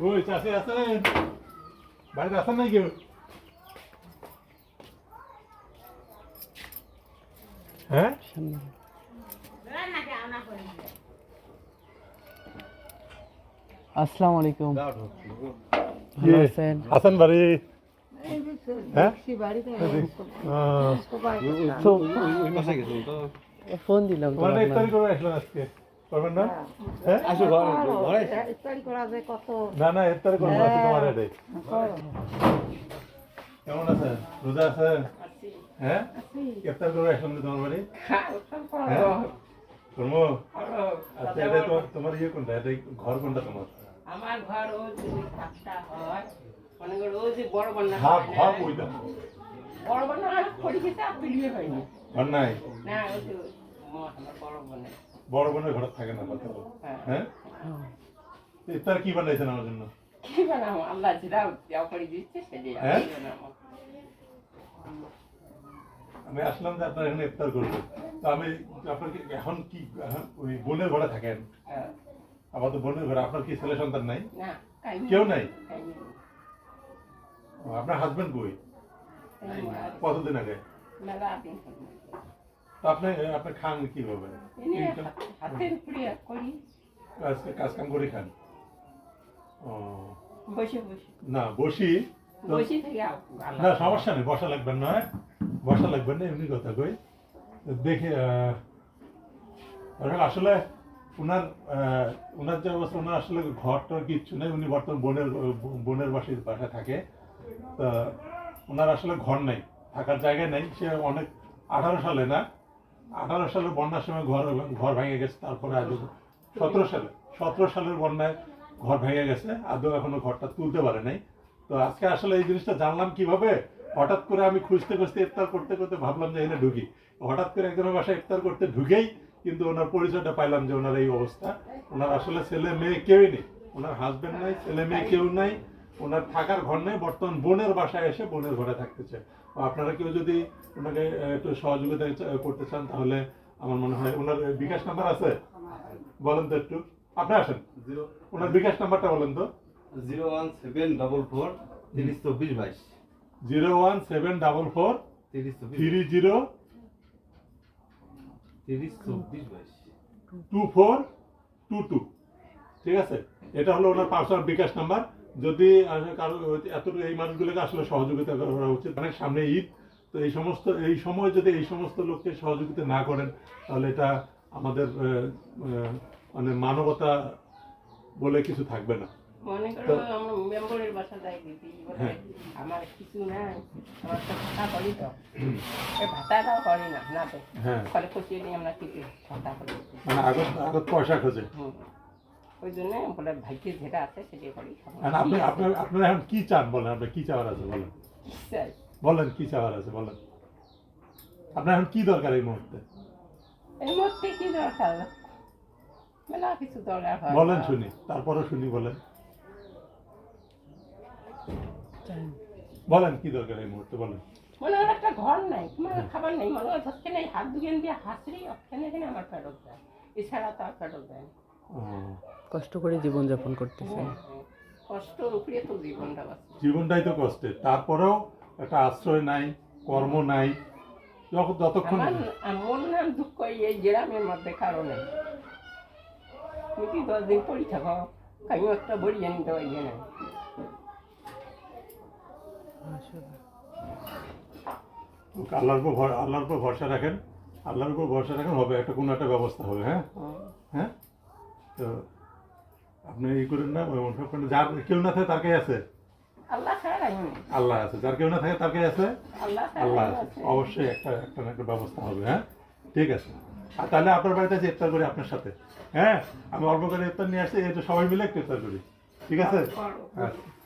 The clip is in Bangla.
ওই চাষি আছেন বাড়িতে আছেন নাই কেউ হ্যাঁ আসসালামু আলাইকুম আছেন বাড়ি হ্যাঁ ফোন দিলাম তো তোমার ইফতারি করে আসলেন আজকে করবেন না? হ্যাঁ। আসো ঘর ঘরে। না না ইফতারি করব আজকে তোমার এটাই কেমন আছেন? রোজা আছেন হ্যাঁ? ইফতার করে আসলাম না তোমার বাড়ি? হ্যাঁ করব? আচ্ছা এটা তোমার তোমার ইয়ে কোনটা? এটা ঘর কোনটা তোমার? আমার ঘর ও যদি খাপটা হয়। মনে করো ও যে বড় বন্যা ভাব ভাব ওইটা। বড় বন্যা হয় আর নাই? না ও যে বড় বন্যা। বড় বোনের ঘর থাকে না কথা হ্যাঁ। ইফতার কি বানাইছেন আমার জন্য? কি বানাবো? আল্লাহ যেটা দেওয়া করে দিচ্ছে সেটাই হ্যাঁ? আমি আসলাম যে আপনার এখানে ইফতার করব তো আমি আপনার কি- এখন কি ওই বোনের ঘরে থাকেন? হ্যাঁ। আবার তো বোনের ঘরে। আপনার কি ছেলে সন্তান নাই? না কেউ নাই? আপনার হাজবেন্ড কই? কতদিন আগে? আপনি আপনি খান কীভাবে কাজ কাম করে খান। না বসি। না সমস্যা নেই বসা লাগবেন না? বসা লাগবেন না এমনি কথা কই। দেখে আসলে- ওনার ওনার যে অবস্থা ওনার আসলে ঘরটার কিচ্ছু নেই। উনি বর্তমান বোনের বোনের বাসির বাসায় থাকে। তা ওনার আসলে ঘর নেই থাকার জায়গা নেই। সে অনেক আঠারো সালে না আঠারো সালের বন্যার সময় ঘর ঘর ভেঙে গেছে, তারপরে আজ সতেরো সালে, সতেরো সালের বন্যায় ঘর ভেঙে গেছে, আদৌ এখনও ঘরটা তুলতে পারে নাই। তো আজকে আসলে এই জিনিসটা জানলাম কীভাবে? হঠাৎ করে আমি খুঁজতে খুঁজতে ইফতার করতে করতে ভাবলাম যে এখানে ঢুকি। হঠাৎ করে একজনের বাসায় ইফতার করতে ঢুকেই কিন্তু ওনার পরিচয়টা পাইলাম যে ওনার এই অবস্থা। ওনার আসলে ছেলে মেয়ে কেউই নেই। ওনার হাজবেন্ড নাই, ছেলে মেয়ে কেউ নাই। ওনার থাকার ঘর নেই বর্তমান বোনের বাসায় এসে বোনের ঘরে থাকতে চায়। আপনারা কেউ যদি ওনাকে একটু সহযোগিতা করতে চান তাহলে আমার মনে হয় ওনার বিকাশ নাম্বার আছে? বলেন তো একটু। আপনি আসেন। ওনার বিকাশ নাম্বারটা বলেন তো। Zero one seven double four তিরিশ চব্বিশ বাইশ। Zero one seven double four তিরিশ থ্রি জিরো তিরিশ চব্বিশ বাইশ। Two four two two. ঠিক আছে? এটা হলো ওনার পার্সোনাল বিকাশ নাম্বার। যদি কারও এত এই মানুষগুলোকে আসলে সহযোগিতা করা উচিত অনেক সামনে ঈদ তো এই সমস্ত এই সময় যদি এই সমস্ত লোককে সহযোগিতা না করেন তাহলে এটা আমাদের মানে মানবতা বলে কিছু থাকবে না। মনে করো আমরা মেম্বরের বাসা যাই দিদি হ্যাঁ। আমার কিছু নাই আমার তো ভাতা করি তো। এই ভাতাটাও করি না না তো। হ্যাঁ। ফলে খুশিয়ে নিয়ে আমরা কিছু ভাতা করি। মানে আগত আগত পয়সা খোঁজে। ওই জন্য বলে ভাইকে যেটা আছে সেটাই করি আপনি আপনার আপনারা এখন কি চান বলেন? আপনার কি চাওয়ার আছে বলেন। বলেন কি চাওয়ার আছে বলেন? আপনার এখন কি দরকার এই মুহূর্তে? এই মধ্যে কি দরকার? মেলা কিছু দরকার হয় বলেন শুনি তারপরে শুনি বলেন। বলেন কি দরকার এই মুহূর্তে বলেন। মনে হয় একটা ঘর নাই তোমার খাবার নেই মনে হয় ধরছে নেই হাত দুজন দিয়ে ওখানে এখানে আমার ফেরত দেয় এছাড়া তো আর ফেরত দেয় না। ও, কষ্ট করে জীবনযাপন করতেছেন কষ্টর উপরে তো জীবনটা বাঁচে। জীবনটাই তো কষ্টের তারপরেও একটা আশ্রয় নাই কর্ম নাই যখন যতক্ষণ আমার মন নাম দুঃখ এই গ্রামের মধ্যে কারও নেই। তুমি কি দশ দিন পড়ি থাকো আমি একটা বড়ি জানি তো ইয়ে নেই আল্লাহর উপর ভর- আল্লাহর উপর ভরসা রাখেন। আল্লাহর উপর ভরসা রাখেন হবে। একটা কোনো একটা ব্যবস্থা হবে হ্যাঁ? হ্যাঁ? তো আপনি ই করেন না ওই অনুভব করেন। যার কেউ না থাকে তার কাছে আছে? আল্লাহ আছে। যার কেউ না থাকে তার কাছে আছে? আল্লাহ আছে। অবশ্যই একটা একটা না একটা ব্যবস্থা হবে হ্যাঁ? ঠিক আছে। আর তাহলে আপনার বাড়িতে আছে ইফতার করি আপনার সাথে হ্যাঁ? আমি অল্প করে ইফতার নিয়ে আসছি এটা সবাই মিলে ইফতার করি। ঠিক আছে। আচ্ছা।